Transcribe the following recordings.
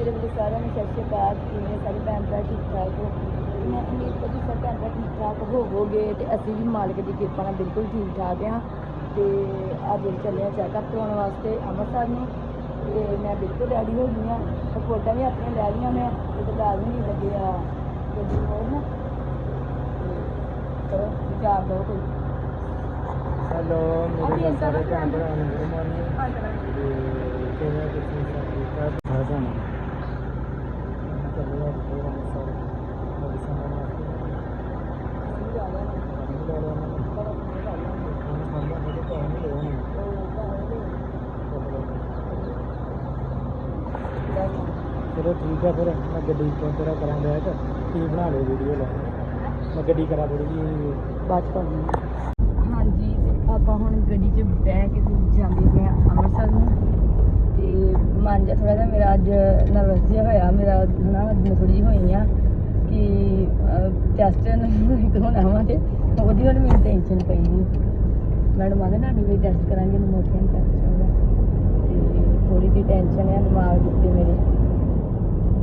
ਮੇਰੇ ਵੱਲੋਂ ਸਾਰਿਆਂ ਨੂੰ ਸਤਿ ਸ਼੍ਰੀ ਅਕਾਲ ਕਿਵੇਂ ਸਾਰੇ ਭੈਣ ਭਰਾ ਠੀਕ ਠਾਕ ਹੋ? ਮੈਂ ਉਮੀਦ ਕਰਦੀ ਸਾਰੇ ਭੈਣ ਭਰਾ ਠੀਕ ਠਾਕ ਹੋਵੋਗੇ ਤੇ ਅਸੀਂ ਵੀ ਮਾਲਕ ਦੀ ਕਿਰਪਾ ਨਾਲ ਬਿਲਕੁਲ ਠੀਕ ਠਾਕ ਹਾਂ। ਤੇ ਅੱਜ ਚੱਲੇ ਹਾਂ ਚੈੱਕਅਪ ਕਰਾਉਣ ਵਾਸਤੇ ਅੰਮ੍ਰਿਤਸਰ ਨੂੰ। ਤੇ ਮੈਂ ਬਿਲਕੁਲ ਰੈਡੀ ਹੋ ਗਈ ਹਾਂ। ਰਿਪੋਰਟਾਂ ਵੀ ਆਪਣੀਆਂ ਲੈ ਲਈਆਂ ਮੈਂ ਤੇ ਤੇ ਲਾਜ਼ਮੀ ਲੱਗੇ ਆ ਗੱਡੀ ਹੋਰ ਨਾ? ਤੇ ਚਲੋ ਵਿਚਾਰ ਦੋ ਕੋਈ। ਹੈਲੋ ਮੇਰੇ ਸਾਰੇ ਭੈਣ ਭਰਾ ਨੂੰ ਗੁੱਡ ਮਾਰਨਿੰਗ ਹਾਂ ਚਲੋ ਤੇ ਕਿਵੇਂ ਤੁਸੀਂ ਸਭ ਠੀਕ ਠਾਕ? ਹੈ ਜਾਣਾ ਚਲੋ ਠੀਕ ਆ ਫਿਰ, ਮੈਂ ਗੱਡੀ ਤੋਂ ਤੇਰਾ ਕਰਾਂ ਬੈਕ ਕੀ ਬਣਾ ਲਿਓ ਵੀਡੀਓ ਲੈ। ਮੈਂ ਗੱਡੀ ਕਰਾ ਥੋੜੀ ਜੀ ਬਾਤ ਕਰਨੀ ਹਾਂਜੀ ਆਪਾਂ ਹੁਣ ਗੱਡੀ 'ਚ ਬਹਿ ਕੇ ਤੇ ਜਾਂਦੇ ਪਏ ਹਾਂ ਅੰਮ੍ਰਿਤਸਰ ਨੂੰ ਤੇ ਮਨ ਜਿਹਾ ਥੋੜਾ ਜਿਹਾ ਮੇਰਾ ਅੱਜ ਨਰਵਸ ਜਿਹਾ ਹੋਇਆ, ਮੇਰਾ ਨਾ ਥੋੜੀ ਜਿਹੀ ਹੋਈ ਆ ਕਿ ਟੈਸਟ ਨਹੀਂ ਹੋਣਾ ਵਾ ਤੇ ਉਹਦੀ ਹੁਣ ਮੈਨੂੰ ਟੈਨਸ਼ਨ ਪਈ ਜੀ ਮੈਡਮ ਆਂਦੇ ਨਾ ਵੀ ਟੈਸਟ ਕਰਾਂਗੇ ਨਮੋਥੀਅਨ ਟੈਸਟ ਹੋਗਾ ਤੇ ਥੋੜੀ ਜਿਹੀ ਟੈਨਸ਼ਨ ਹੈ ਦਿਮਾਗ ਦੇ ਉੱਤੇ ਮੇਰੇ।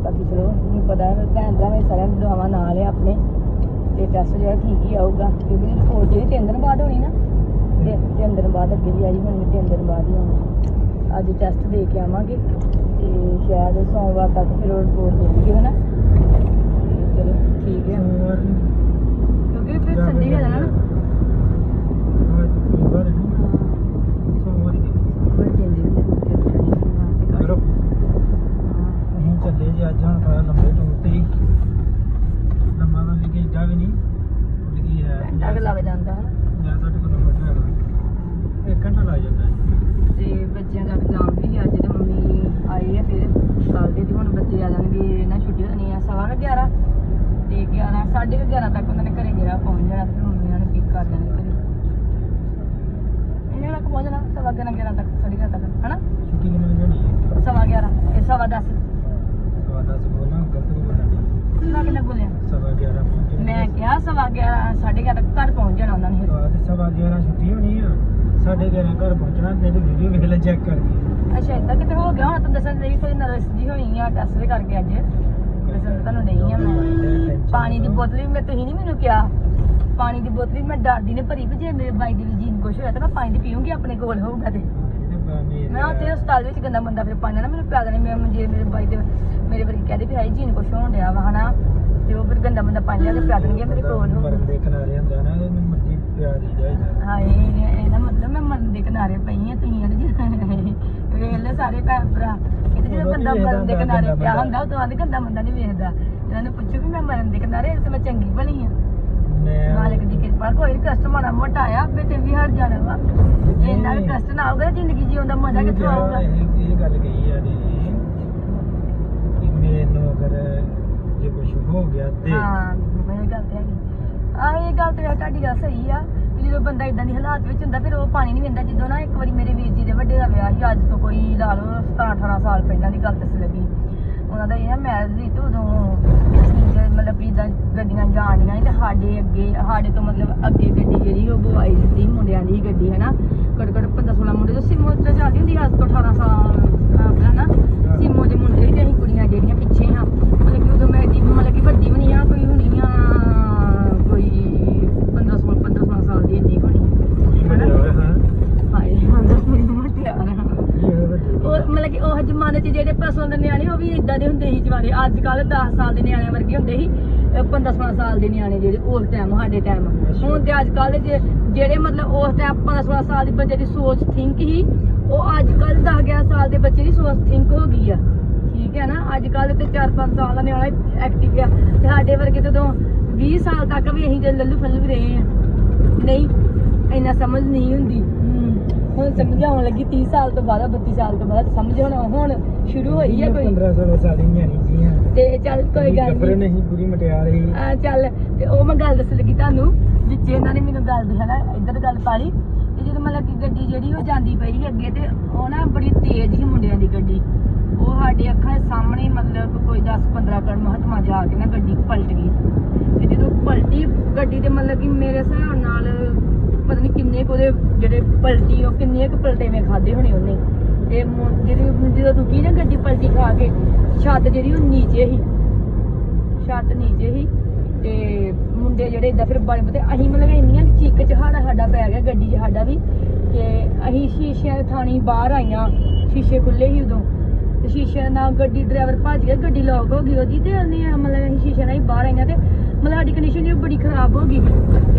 ਬਾਕੀ ਚਲੋ, ਮੈਨੂੰ ਪਤਾ ਹੈ ਭੈਣ ਦਾ ਮੈਂ ਸਾਰਿਆਂ ਦੀ ਦੁਆਵਾਂ ਨਾਲ ਹੈ ਆਪਣੇ। ਤੇ ਟੈਸਟ ਜਿਹੜਾ ਠੀਕ ਹੀ ਆਊਗਾ, ਕਿਉਂਕਿ ਰਿਪੋਰਟ ਜਿਹੜੀ ਤਿੰਨ ਦਿਨ ਬਾਅਦ ਹੋਣੀ ਨਾ, ਤੇ ਤਿੰਨ ਦਿਨ ਬਾਅਦ ਅੱਗੇ ਵੀ ਆਈ ਹੋਣੀ, ਤਿੰਨ ਦਿਨ ਬਾਅਦ ਹੀ ਆਉਣੀ। ਅੱਜ ਟੈਸਟ ਦੇ ਕੇ ਆਵਾਂਗੇ ਤੇ ਸ਼ਾਇਦ ਸੋਮਵਾਰ ਤੱਕ ਫਿਰ ਉਹ ਰਿਪੋਰਟ ਦੇਣਗੇ ਹਨਾ? ਤੇ ਚਲੋ ਠੀਕ ਹੈ। ਸੋਮਵਾਰ ਨੂੰ। ਕਿਉਂਕਿ ਫਿਰ ਸੰਡੇ ਹੋ ਜਾਣਾ ਨਾ। ਅੱਜ ਵੀਰਵਾਰ ਹੈ। ਨਾ? ਸੋਮਵਾਰ ਹੀ ਦੇਖੀ ਫਿਰ ਤਿੰਨ ਦਿਨ ਦੇ ਉੱਤੇ ਕਰੋ। ਅਸੀਂ ਚੱਲੇ ਜੀ ਅੱਜ ਹੁਣ ਥੋੜਾ ਲੰਬੇ ਟੂਰ ਤੇ ਹੀ। ਲੰਮਾ ਤਾਂ ਨਹੀਂ ਘੰਟਾ ਵੀ ਨਹੀਂ। ਥੋੜੀ ਕੀ ਹੈ। ਘੰਟਾ ਕੁ ਲੱਗ ਜਾਂਦਾ ਹਨਾ। 60 ਕਿਲੋਮੀਟਰ ਹੈਗਾ ਇੱਕ ਘੰਟਾ ਲੱਗ ਜਾਂਦਾ ਹੈ ਤੇ ਬੱਚਿਆਂ ਦਾ ਐਗਜ਼ਾਮ ਵੀ ਅੱਜ ਤੇ ਮੰਮੀ ਆਏ ਆ ਫਿਰ ਕੱਲ ਦੇ ਤੇ ਹੁਣ ਬੱਚੇ ਆ ਜਾਣਗੇ ਨਾ ਛੁੱਟੀ ਹੋਣੀ ਆ ਸਵਾ ਕੁ 11 ਤੇ 11 ਸਾਢੇ ਕੁ 11 ਤੱਕ ਉਹਨਾਂ ਨੇ ਘਰੇ ਜਿਹੜਾ ਪਹੁੰਚ ਜਾਣਾ ਫਿਰ ਮੰਮੀ ਉਹਨਾਂ ਨੂੰ ਪਿਕ ਕਰ ਲੈਣੇ ਘਰੇ। ਇਹਨੇ ਤੱਕ ਪਹੁੰਚ ਜਾਣਾ ਸਵਾ 11 11 ਤੱਕ ਸਾਢੇ 11 ਤੱਕ ਹਨਾ? ਛੁੱਟੀ ਕਿੰਨੇ ਵਜੇ ਹੋਣੀ ਹੈ? ਸਵਾ 11 ਇਹ ਸਵਾ 10 ਸਵਾ 10 ਬੋਲਣਾ ਗਲਤ ਬੋਲਣਾ? ਨਹੀਂ ਸਵਾ ਕਿੰਨੇ ਬੋਲਿਆ? ਸਵਾ 11 ਪਹੁੰਚੇ ਮੈਂ ਕਿਹਾ ਸਵਾ 11 ਸਾਢੇ 11 ਤੱਕ ਘਰ ਪਹੁੰਚ ਜਾਣਾ ਉਹਨਾਂ ਨੇ ਸਵਾ 11 ਛੁੱਟੀ ਹੋਣੀ ਆ। ਸਾਡੇ 11 ਘਰ ਪਹੁੰਚਣਾ ਨਹੀਂ ਤੇ ਵੀਡੀਓ ਵੇਖ ਲੈ ਚੈੱਕ ਕਰਕੇ ਅੱਛਾ ਏਦਾਂ ਕਿਤੇ ਹੋ ਗਿਆ? ਹੁਣ ਤਾਂ ਦੱਸਣ ਲਈ ਨਰਵਸ ਜੀ ਹੋਈ ਆ ਟੈਸਟ ਵੀ ਕਰਕੇ ਅੱਜ। ਦੱਸਣ ਤੁਹਾਨੂੰ ਨਹੀਂ ਆ ਮੈਂ। ਪਾਣੀ ਦੀ ਬੋਤਲ ਵੀ ਮੈਂ ਤੁਸੀਂ ਨਹੀਂ ਮੈਨੂੰ ਕਿਹਾ? ਪਾਣੀ ਦੀ ਬੋਤਲ ਵੀ ਮੈਂ ਡਰਦੀ ਨੇ ਭਰੀ ਵੀ ਜੇ ਮੇਰੇ ਬਾਈ ਦੀ ਵੀ ਜੀਨ ਕੁਛ ਹੋਇਆ ਤਾਂ ਮੈਂ ਪਾਣੀ ਦੀ ਪੀਉਂਗੀ ਆਪਣੇ ਕੋਲ ਹੋਊਗਾ ਤੇ। ਮੈਂ ਉੱਥੇ ਹਸਪਤਾਲ ਵਿੱਚ ਗੰਦਾ ਬੰਦਾ ਫਿਰ ਪਾਣੀ ਨਾ ਮੈਨੂੰ ਪਿਆ ਦੇਣੇ ਮੈਂ ਜੇ ਮੇਰੇ ਬਾਈ ਦੇ ਮੇਰੇ ਵਰਗੀ ਕਹਦੇ ਵੀ ਹਾਈ ਜੀਨ ਕੁਛ ਹੋਣ ਡਿਆ ਵਾ ਹਨਾ। ਤੇ ਉਹ ਫਿਰ ਗੰਦਾ ਬੰਦਾ ਪਾਣੀ ਲਿਆ ਕੇ ਪਿਆ ਦੇਣਗੇ ਮੇਰੇ ਕੋਲ। ਹੋਊਗਾ ਮਰਦ ਦੇ ਕਿਨਾਰੇ ਹੁੰਦਾ ਨਾ ਮਰਜ਼ੀ ਪਿਆਰ ਦੀ ਜਾਇਦਾ ਹਾਏ ਇਹਦਾ ਮਤਲਬ ਮੈਂ ਮਰਨ ਦੇ ਕਿਨਾਰੇ ਪਈ ਆ ਤੁਸੀਂ ਇਹਦੇ ਵੇਖ ਲੈ ਸਾਰੇ ਭੈਣ ਭਰਾ ਕਿਤੇ ਜਦੋਂ ਬੰਦਾ ਮਰਨ ਦੇ ਕਿਨਾਰੇ ਪਿਆ ਹੁੰਦਾ ਉਹ ਤੋਂ ਬਾਅਦ ਗੰਦਾ ਬੰਦਾ ਨਹੀਂ ਵੇਖਦਾ। ਇਹਨਾਂ ਨੂੰ ਪੁੱਛੋ ਵੀ ਮੈਂ ਮਰਨ ਦੇ ਕਿਨਾਰੇ ਇਸ ਤੇ ਮੈਂ ਚੰਗੀ ਭਲੀ ਆ। ਮੈਂ ਮਾਲਕ ਦੀ ਕਿਰਪਾ ਕੋਈ ਕਸ਼ਟ ਮਾੜਾ ਮੋਟਾ ਆਇਆ ਬੇਟੇ ਵੀ ਹਟ ਜਾਣਾ ਵਾ। ਜੇ ਇੰਨਾ ਵੀ ਕਸ਼ਟ ਨਾ ਆਊਗਾ ਜ਼ਿੰਦਗੀ ਜਿਉਣ ਦਾ ਮਜ਼ਾ ਕਿੱਥੋਂ ਆਊਗਾ? ਇਹ ਇਹ ਗੱਲ ਕਹੀ ਆ ਨੇ ਕਿ ਮੈਨੂੰ ਅਗਰ ਜੇ ਕੁਝ ਹੋ ਗਿਆ ਤੇ ਹਾਂ ਮੈਂ ਗੱਲ ਤੇ ਹੈਗੀ। ਆ ਇਹ ਗੱਲ ਤੇ ਤੁਹਾਡੀ ਗੱਲ ਸਹੀ ਆ ਕਿ ਜਦੋਂ ਬੰਦਾ ਇਦਾਂ ਦੀ ਹਾਲਾਤ ਵਿੱਚ ਹੁੰਦਾ, ਫਿਰ ਉਹ ਪਾਣੀ ਨਹੀਂ ਪੀਂਦਾ ਜਦੋਂ ਨਾ ਇੱਕ ਵਾਰੀ ਮੇਰੇ ਵੀਰ ਜੀ ਦੇ ਵੱਡੇ ਦਾ ਵਿਆਹ ਸੀ, ਅੱਜ ਤੋਂ ਕੋਈ ਲਾ ਲਓ 17 18 ਸਾਲ ਪਹਿਲਾਂ ਦੀ ਗੱਲ ਦੱਸ ਲੱਗੀ। ਉਹਨਾਂ ਦਾ ਇਹ ਨਾ ਮੈਰਿਜ ਸੀ ਤੇ ਉਦੋਂ ਮਤਲਬ ਵੀ ਇਦਾਂ ਗੱਡੀਆਂ ਜਾਣੀਆਂ ਸੀ ਤੇ ਸਾਡੇ ਅੱਗੇ, ਸਾਡੇ ਤੋਂ ਮਤਲਬ ਅੱਗੇ ਗੱਡੀ ਜਿਹੜੀ, ਉਹ ਬੁਆਈ ਦਿੱਤੀ ਮੁੰਡਿਆਂ ਦੀ ਗੱਡੀ ਹੈ ਨਾ ਘੱਟ ਘੱਟ 15 16 ਮੁੰਡੇ ਜੋ ਸਿਮੋ ਤੇ ਜਾਂਦੀ ਹੁੰਦੀ ਅੱਜ ਤੋਂ 18 ਸਾਲ ਆਪਣਾ ਨਾ ਸਿਮੋ ਦੇ ਮੁੰਡੇ ਸੀ ਤੇ ਅਸੀਂ ਕੁੜੀਆਂ ਜਿਹੜੀਆਂ ਪਿੱਛੇ ਹਾਂ ਮਤਲਬ ਕਿ ਉਦੋਂ ਮੈਂ ਏਡੀ ਮਤਲਬ ਕਿ ਵੱਡੀ ਵੀ ਨਹੀਂ ਆ ਕੋਈ ਹੋਣੀ ਆ ਕੋਈ 15 16 15 16 ਸਾਲ ਦੀ ਇੰਨੀ ਹੋਣੀ ਕੀ ਬਣਿਆ ਹੋਇਆ ਹਾਂ ਹਾਏ ਹਾਂ ਮੇਰੀ ਮੁਟਿਆਰ ਹਾਂ ਇਹ ਹੋਇਆ ਵੱਡੀ ਉਹ ਮਤਲਬ ਕਿ ਉਹ ਜ਼ਮਾਨੇ 'ਚ ਜਿਹੜੇ ਪਸੰਦ ਦੇ ਨਿਆਣੇ ਉਹ ਵੀ ਜਵਾਰੇ ਅੱਜ ਕੱਲ 10 ਸਾਲ ਦੇ ਨਿਆਣੇ ਵਰਗੇ ਹੁੰਦੇ ਸੀ 15 16 ਸਾਲ ਦੇ ਨਿਆਣੇ ਜਿਹੜੇ ਉਸ ਟਾਈਮ ਸਾਡੇ ਟਾਈਮ ਹੁਣ ਤੇ ਅੱਜ ਕੱਲ ਦੇ ਜਿਹੜੇ ਮਤਲਬ ਉਸ ਟਾਈਮ 15 16 ਸਾਲ ਦੇ ਬੱਚੇ ਦੀ ਸੋਚ ਥਿੰਕ ਹੀ ਉਹ ਅੱਜ ਕੱਲ 10 11 ਸਾਲ ਦੇ ਬੱਚੇ ਦੀ ਸੋਚ ਥਿੰਕ ਹੋ ਗਈ ਆ। ਠੀਕ ਹੈ ਨਾ? ਅੱਜ ਕੱਲ ਤੇ 4-5 ਸਾਲ ਦਾ ਨਿਆਣਾ ਐਕਟਿਵ ਆ। ਤੇ ਸਾਡੇ ਵਰਗੇ ਜਦੋਂ 20 ਸਾਲ ਤੱਕ ਵੀ ਅਸੀਂ ਜੇ ਲੱਲੂ ਫੱਲੂ ਵੀ ਰਹੇ ਆ ਨਹੀਂ ਇੰਨਾ ਸਮਝ ਨਹੀਂ ਹੁੰਦੀ। ਹੁਣ ਸਮਝ ਆਉਣ ਲੱਗੀ 30 ਸਾਲ ਤੋਂ ਬਾਅਦ 32 ਸਾਲ ਤੋਂ ਬਾਅਦ ਸਮਝ ਹੁਣ ਹੁਣ ਸ਼ੁਰੂ ਹੋਈ ਹੈ ਕੋਈ? 15 16 ਸਾਲ ਦੀ ਨਿਆਣੀ ਜੀ ਹਾਂ ਤੇ ਚੱਲ ਕੋਈ ਗੱਲ ਨਹੀਂ ਨਹੀਂ ਪੂਰੀ ਮਟਿਆਰ ਆ ਚੱਲ ਤੇ ਉਹ ਮੈਂ ਗੱਲ ਦੱਸ ਲੱਗੀ ਤੁਹਾਨੂੰ ਵਿੱਚ ਇਹਨਾਂ ਨੇ ਮੈਨੂੰ ਗੱਲ ਦੀ ਹਨਾ ਇੱਧਰ ਗੱਲ ਪਾ ਲਈ ਤੇ ਜਦੋਂ ਮਤਲਬ ਕਿ ਗੱਡੀ ਜਿਹੜੀ ਉਹ ਜਾਂਦੀ ਪਈ ਸੀ ਅੱਗੇ ਤੇ ਉਹ ਨਾ ਬੜੀ ਤੇਜ਼ ਸੀ ਮੁੰਡਿਆਂ ਦੀ ਗੱਡੀ। ਉਹ ਸਾਡੇ ਅੱਖਾਂ ਦੇ ਸਾਹਮਣੇ ਮਤਲਬ ਕੋਈ 10 15 ਕਦਮ ਹਟਵਾ ਜਾ ਕੇ ਨਾ ਗੱਡੀ ਪਲਟ ਗਈ। ਤੇ ਜਦੋਂ ਪਲਟੀ ਗੱਡੀ ਤੇ ਮਤਲਬ ਕਿ ਮੇਰੇ ਹਿਸਾਬ ਨਾਲ ਪਤਾ ਨਹੀਂ ਕਿੰਨੇ ਕੁ ਉਹਦੇ ਜਿਹੜੇ ਪਲਟੀ, ਉਹ ਕਿੰਨੇ ਕੁ ਪਲਟੇ ਮੈਂ ਖਾਦੇ ਹੋਣੇ ਉਹਨੇ। ਤੇ ਮੁੰ- ਜਿਹੜੀ ਜਦੋਂ ਰੁਕੀ ਨਾ ਗੱਡੀ ਪਲਟੀ ਖਾ ਕੇ, ਛੱਤ ਜਿਹੜੀ ਉਹ ਨੀਚੇ ਸੀ। ਛੱਤ ਨੀਚੇ ਸੀ। ਤੇ ਮੁੰਡੇ ਜਿਹੜੇ ਇਦਾਂ ਫਿਰ ਬੜੇ ਤੇ ਅਸੀਂ ਮਤਲਬ ਇੰਨੀਆਂ ਕੁ ਚੀਕ ਚ ਸਾਡਾ ਸਾਡਾ ਪੈ ਗਿਆ ਗੱਡੀ 'ਚ ਸਾਡਾ ਵੀ। ਕਿ ਅਸੀਂ ਸ਼ੀਸ਼ੇ ਦੇ ਥਾਣੀ ਬਾਹਰ ਆਈਆਂ, ਸ਼ੀਸ਼ੇ ਖੁੱਲੇ ਸੀ ਉਦੋਂ। ਤੇ ਸ਼ੀਸ਼ੇ ਨਾਲ ਗੱਡੀ ਡਰਾਈਵਰ ਭੱਜ ਗਿਆ, ਗੱਡੀ ਲੌਕ ਹੋ ਗਈ ਉਹਦੀ ਤੇ ਉਹਨੇ, ਮਤਲਬ ਅਸੀਂ ਸ਼ੀਸ਼ੇ ਨਾਲ ਹੀ ਬਾਹਰ ਆਈਆਂ ਤੇ ਮਤਲਬ ਸਾਡੀ ਕੰਡੀਸ਼ਨ ਵੀ ਬੜੀ ਖਰਾਬ ਹੋ ਗਈ।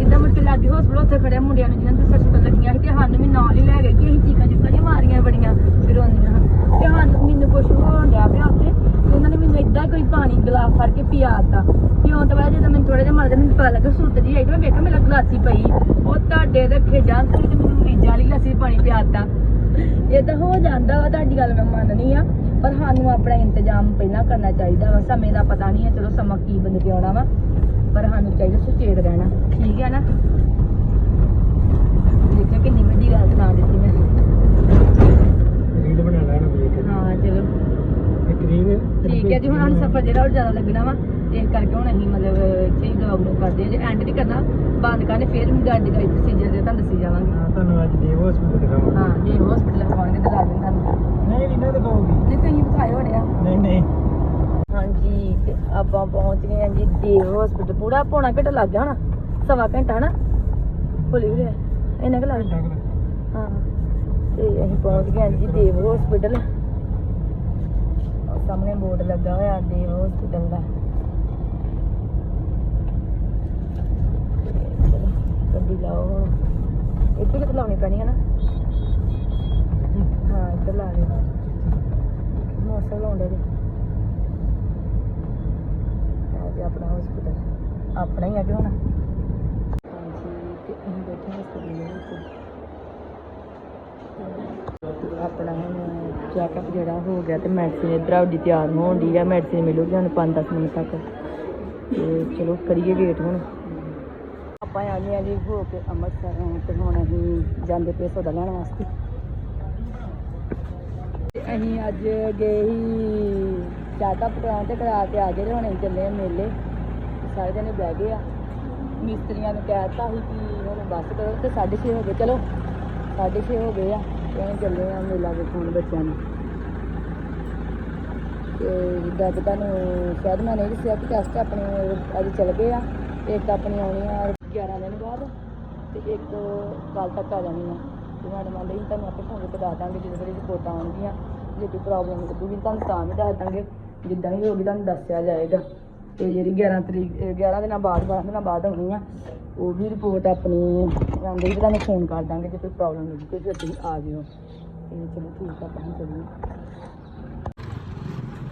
ਇਦਾਂ ਮੁੜ ਕੇ ਲਾਗੇ ਹਸਪਤਾਲ ਉੱਥੇ ਖੜਿਆ ਮੁੰਡਿਆਂ ਨੂੰ, ਜਿਹਨਾਂ ਦੇ ਸੱਟ ਸੁੱਟ ਲੱਗੀਆਂ ਸੀ ਤੇ ਸਾਨੂੰ ਵੀ ਨਾਲ ਹੀ ਲੈ ਗਏ ਕਿ ਅਸੀਂ ਚੀਕਾਂ ਚੀਕਾਂ ਜਿਹੀਆਂ ਮਾਰੀਆਂ ਬੜੀਆਂ ਫਿਰ ਉਹਨੀਆਂ ਤੇ ਸਾਨੂੰ ਮੈਨੂੰ ਕੁਛ ਹੋਣ ਡਿਆ ਪਿਆ ਉੱਥੇ ਤੇ ਉਹਨਾਂ ਨੇ ਮੈਨੂੰ ਏਦਾਂ ਕੋਈ ਪਾਣੀ ਗਲਾਸ ਫੜ ਕੇ ਪਿਆਤਾ ਪਿਉਣ ਤੋਂ ਬਾਅਦ ਜਦੋਂ ਮੈਨੂੰ ਥੋੜੇ ਜਿਹਾ ਮਰਦੇ ਮੈਨੂੰ ਪਤਾ ਲੱਗਾ ਸੁੱਤ ਜੀ ਆਈ ਤੇ ਮੈਂ ਵੇਖਿਆ ਮੇਰਾ ਗਲਾਸੀ ਪਈ। ਉਹ ਤੁਹਾਡੇ ਰੱਖੇ ਜਾਂ ਤੇ ਮੈਨੂੰ ਮਰੀਜ਼ਾਂ ਵਾਲੀ ਗਲਾਸੀ ਪਾਣੀ ਪਿਆਤਾ ਇਹ ਤਾਂ ਹੋ ਜਾਂਦਾ ਵਾ, ਤੁਹਾਡੀ ਗੱਲ ਮੈਂ ਮੰਨਣੀ ਆ। ਪਰ ਸਾਨੂੰ ਆਪਣਾ ਇੰਤਜ਼ਾਮ ਪਹਿਲਾਂ ਕਰਨਾ ਚਾਹੀਦਾ ਵਾ। ਸਮੇਂ ਦਾ ਪਤਾ ਨਹੀਂ ਹੈ ਚਲੋ ਸਮਾਂ ਕੀ ਬੰਦੇ ਤੇ ਆਉਣਾ ਵਾ ਪਰ ਸਾਨੂੰ ਚਾਹੀਦਾ ਸੁਚੇਤ ਰਹਿਣਾ। ਠੀਕ ਹੈ ਨਾ? ਦੇਖਿਆ ਕਿੰਨੀ ਵੱਡੀ ਗੱਲ ਸੁਣਾ ਦਿੱਤੀ ਮੈਂ। ਰੀਲ ਬਣਾ ਲੈਣਾ ਵੇਖ ਕੇ। ਹਾਂ ਚਲੋ। ਇੱਕ ਰੀਲ ਠੀਕ ਹੈ ਜੀ ਹੁਣ ਸਾਨੂੰ ਸਫਰ ਜਿਹੜਾ ਉਹ ਜ਼ਿਆਦਾ ਲੱਗਣਾ ਵਾ ਇਸ ਕਰਕੇ ਹੁਣ ਅਸੀਂ ਮਤਲਬ ਇੱਥੇ ਹੀ ਵਲੌਗ ਨੂੰ ਕਰਦੇ ਹਾਂ। ਜੇ ਐਂਡ ਨਹੀਂ ਕਰਨਾ ਬੰਦ ਕਰਨੇ ਫਿਰ ਗੱਡੀ ਦਾ ਪ੍ਰੋਸੀਜਰ ਜੇ ਤੁਹਾਨੂੰ ਦੱਸੀ ਜਾਵਾਂਗੇ। ਹਾਂ ਤੁਹਾਨੂੰ ਅੱਜ ਦੇਵ ਹਸਪੀਟਲ ਦਿਖਾਵਾਂਗੇ। ਹਾਂ ਹਸਪੀਟਲ ਲਗਵਾਉਣਗੇ ਤਾਂ ਲਾ ਦਿੰਦੇ ਤੁਹਾਨੂੰ ਨਹੀਂ ਰੀਨਾ ਦਿਖਾਓਗੀ ਨਹੀਂ ਤੁਸੀਂ ਦਿਖਾਏ ਹੋਣੇ ਆ ਨਹੀਂ ਨਹੀਂ ਹਾਂਜੀ ਤੇ ਆਪਾਂ ਪਹੁੰਚ ਗਏ ਹਾਂ ਜੀ ਦੇਵ ਹਸਪੀਟਲ ਪੂਰਾ ਪੌਣਾ ਘੰਟਾ ਲੱਗ ਗਿਆ ਹੋਣਾ ਸਵਾ ਘੰਟਾ ਨਾ ਭੁੱਲੀ ਵੀ ਇਹਨਾਂ ਕੁ ਲੱਗ ਗਿਆ। ਹਾਂ। ਤੇ ਅਸੀਂ ਪਹੁੰਚ ਗਏ ਹਾਂ ਜੀ ਦੇਵ ਹਸਪੀਟਲ ਸਾਹਮਣੇ ਬੋਰਡ ਲੱਗਾ ਹੋਇਆ ਦੇਵ ਹਸਪੀਟਲ ਦਾ। ਗੱਡੀ ਲਾਓ ਇੱਥੇ ਕਿਤੇ ਲਾਉਣੀ ਪੈਣੀ ਹੈ। ਨਾ ਹਾਂ ਇੱਧਰ ਲਾ ਲਿਓ। ਮੋਟਰ ਲਾਉਂਦੇ ਜੀ ਜੀ ਆਪਣਾ ਹਸਪੀਟਲ ਆਪਣਾ ਹੀ ਆ ਕਿ ਹੁਣ? ਹਾਂਜੀ ਤੇ ਅਸੀਂ ਬੈਠੇ ਹਾਂ ਹਸਪੀਟਲ ਦੇ ਵਿੱਚ। ਤੇ ਆਪਣਾ ਹੁਣ ਚੈੱਕਅਪ ਜਿਹੜਾ ਹੋ ਗਿਆ ਤੇ ਮੈਡੀਸਿਨ ਇੱਧਰ ਆਉਦੀ ਤਿਆਰ ਹੋਣ ਦੀ ਆ। ਮੈਡੀਸਿਨ ਮਿਲੂਗੀ ਸਾਨੂੰ 5-10 ਮਿੰਟ ਤੱਕ। ਤੇ ਚਲੋ ਕਰੀਏ ਵੇਟ ਹੁਣ। ਆਪਾਂ ਆ ਗਏ ਆ ਜੀ ਹੋ ਕੇ ਅੰਮ੍ਰਿਤਸਰੋਂ ਤੇ ਹੁਣ ਅਸੀਂ ਜਾਂਦੇ ਪਏ ਸੌਦਾ ਲੈਣ ਵਾਸਤੇ। ਤੇ ਅਸੀਂ ਅੱਜ ਗਏ ਹੀ ਚਾਟਾ ਪਟਾਉਣ ਤੇ ਕਰਾ ਕੇ ਆ ਗਏ ਤੇ ਹੁਣ ਅਸੀਂ ਚੱਲੇ ਆ ਮੇਲੇ। ਸਾਰੇ ਜਣੇ ਬਹਿ ਗਏ ਆ। ਮਿਸਤਰੀਆਂ ਨੂੰ ਕਹਿਤਾ ਸੀ ਕਿ ਹੁਣ ਬੱਸ ਕਰੋ ਤੇ 6:30 ਹੋ ਗਏ। ਚਲੋ 6:30 ਹੋ ਗਏ ਆ ਤੇ ਅਸੀਂ ਚੱਲੇ ਆ ਮੇਲਾ ਵੇਖਣ ਬੱਚਿਆਂ ਨੂੰ। ਤੇ ਜਿੱਦਾਂ ਕਿ ਤੁਹਾਨੂੰ ਸ਼ਾਇਦ ਮੈਂ ਨਹੀਂ ਦੱਸਿਆ ਕਿ ਟੈਸਟ ਆਪਣੇ ਅੱਜ ਚੱਲ ਗਏ ਆ। ਇੱਕ ਆਪਣੀ ਆਉਣੀ ਆ 11 ਦਿਨ ਬਾਅਦ ਤੇ ਇੱਕ ਕੱਲ ਤੱਕ ਆ ਜਾਣੀ ਆ। ਤੇ ਮੈਡਮ ਆਂਦੇ ਸੀ, ਤੁਹਾਨੂੰ ਆਪੇ ਫੋਨ ਤੇ ਦੱਸ ਦਾਂਗੇ ਜਦੋਂ ਰਿਪੋਰਟਾਂ ਆਉਣਗੀਆਂ। ਜੇ ਕੋਈ ਪ੍ਰੋਬਲਮ ਲੱਗੂਗੀ ਤੁਹਾਨੂੰ ਤਾਂ ਵੀ ਦੱਸ ਦਾਂਗੇ। ਜਿੱਦਾਂ ਵੀ ਹੋਊਗੀ ਤੁਹਾਨੂੰ ਦੱਸਿਆ ਜਾਏਗਾ। ਤੇ ਜਿਹੜੀ 11 ਤਰੀਕ, ਅਹ 11 ਦਿਨਾਂ ਬਾਅਦ 12 ਦਿਨਾਂ ਬਾਅਦ ਆਉਣੀ ਆ, ਉਹ ਵੀ ਰਿਪੋਰਟ ਆਪਣੀ ਆਉਂਦੀ ਵੀ ਤੁਹਾਨੂੰ ਫੋਨ ਕਰ ਦਾਂਗੇ ਜੇ ਕੋਈ ਪ੍ਰੋਬਲਮ ਲੱਗੀ ਕੋਈ ਫਿਰ ਤੁਸੀਂ ਆ ਜਿਓ। ਤੇ ਚਲੋ ਠੀਕ ਆ, ਆਪਾਂ ਹੁਣ ਚੱਲੀਏ।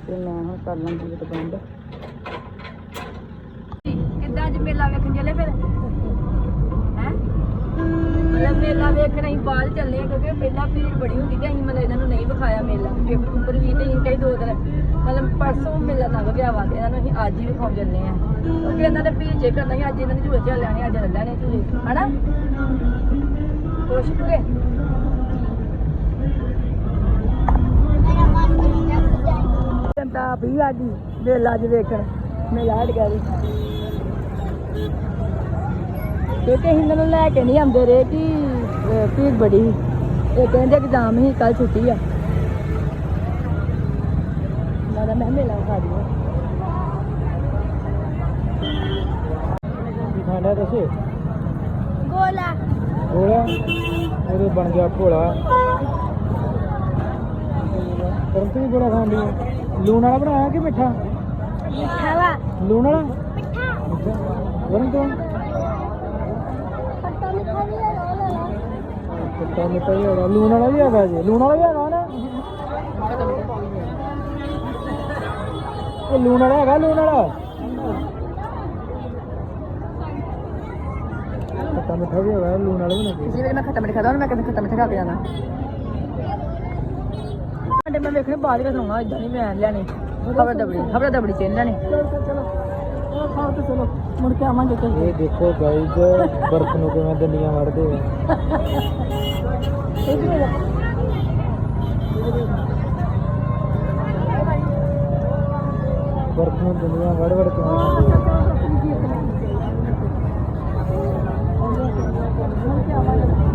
ਤੇ ਮੈਂ ਹੁਣ ਕਰ ਲਾਂਗੀ ਇਹ ਬੰਦ। ਕਿੱਦਾਂ ਅੱਜ ਮੇਲਾ ਵੇਖਣ ਚੱਲੇ ਫਿਰ? ਮੇਲਾ ਵੇਖਣ ਅਸੀਂ ਬਾਹਰ ਚੱਲੇ ਆ ਕਿਉਂਕਿ ਪਹਿਲਾਂ ਭੀੜ ਬੜੀ ਹੁੰਦੀ ਤੇ ਅਸੀਂ ਮਤਲਬ ਇਹਨਾਂ ਨੂੰ ਨਹੀਂ ਵਿਖਾਇਆ ਮੇਲਾ। ਪੇਪਰ ਉੱਪਰ ਵੀ ਤੇ ਅਸੀਂ ਕਈ ਦੋ ਦਿਨ, ਮਤਲਬ ਪਰਸੋਂ ਮੇਲਾ ਲੰਘ ਗਿਆ ਵਾ ਤੇ ਇਹਨਾਂ ਨੂੰ ਅਸੀਂ ਅੱਜ ਹੀ ਵਿਖਾਉਣ ਚੱਲੇ ਆ ਕਿਉਂਕਿ ਇਹਨਾਂ ਦੇ ਭੀੜ ਜੇ ਕਰਨਾ ਸੀ, ਅੱਜ ਇਹਨਾਂ ਦੇ ਝੂਲੇ ਚੱਲ ਲੈਣੇ, ਅੱਜ ਲੈ ਲੈਣੇ ਝੂਲੇ, ਹਨਾ? ਕੋਸ਼ਿਸ਼ ਕਰੇ ਜਨਤਾ ਵੀ ਅੱਜ ਮੇਲਾ ਅੱਜ ਵੇਖਣ, ਮੇਲਾ ਹਟ ਗਿਆ ਵੀ ਕਿਉਂਕਿ ਅਸੀਂ ਇਹਨਾਂ ਨੂੰ ਲੈ ਕੇ ਨਹੀਂ ਆਉਂਦੇ ਰਹੇ ਕਿ ਭੀੜ ਬੜੀ ਇਹ ਕਹਿੰਦੇ ਐਗਜ਼ਾਮ ਹੀ ਕੱਲ ਛੁੱਟੀ ਆ। ਮੈਂ ਤਾਂ ਮੈਂ ਮੇਲਾ ਖਾ ਦਿਓ। ਕੀ ਖਾਣਾ ਦੱਸੇ? ਗੋਲਾ। ਗੋਲਾ? ਉਹਦੇ ਬਣ ਗਿਆ ਘੋਲਾ ਕਰਨ ਤੂੰ ਵੀ ਗੋਲਾ ਖਾਣ ਦੀ ਲੂਣ ਵਾਲਾ ਬਣਾਇਆ ਕਿ ਮਿੱਠਾ? ਮਿੱਠਾ ਵਾ। ਲੂਣ ਵਾਲਾ? ਮਿੱਠਾ। ਮਿੱਠਾ। ਵਰਨ ਤੋਂ ਖੱਟਾ ਮਿੱਠਾ ਵੀ ਹੈ ਖੱਟਾ ਮਿੱਠਾ ਵੀ ਹੈਗਾ। ਲੂਣ ਵਾਲਾ ਵੀ ਹੈਗਾ ਜੀ। ਲੂਣ ਵਾਲਾ ਵੀ ਹੈਗਾ ਨਾ? ਇਹ ਲੂਣ ਵਾਲਾ ਹੈਗਾ ਲੂਣ ਵਾਲਾ? ਖੱਟਾ ਮਿੱਠਾ ਵੀ ਹੈਗਾ ਲੂਣ ਵਾਲਾ ਵੀ ਨਹੀਂ ਵੇਲੇ ਮੈਂ ਖੱਟਾ ਮਿੱਠਾ ਖਾਦਾ ਮੈਂ ਕਦੇ ਖੱਟਾ ਮਿੱਠਾ ਖਾ ਕੇ ਜਾਣਾ। ਅੰਡੇ ਮੈਂ ਵੇਖਣੇ ਬਾਅਦ ਵਿੱਚ ਖਾਊਂਗਾ ਇਦਾਂ ਨਹੀਂ ਮੈਂ ਲੈਣੀ। ਖਬਰ ਦਬੜੀ ਖਬਰ ਦਬੜੀ ਚ ਲੈਣੀ। ਚਲੋ ਖਾਓ ਤੇ ਚਲੋ। ਮੁੜ ਕੇ ਆਵਾਂਗੇ ਕਈ ਇਹ ਦੇਖੋ ਗਾਈਜ਼ ਬਰਫ ਨੂੰ ਕਿਵੇਂ ਦੰਦੀਆਂ ਵੜਦੇ ਆ। ਇਹ ਵੀ ਮੇਰਾ ਬਰਫ ਨੂੰ ਦੰਦੀਆਂ ਵੜ ਵੜ ਕੇ ਮੁੜ ਕੇ ਆਵਾਂਗੇ।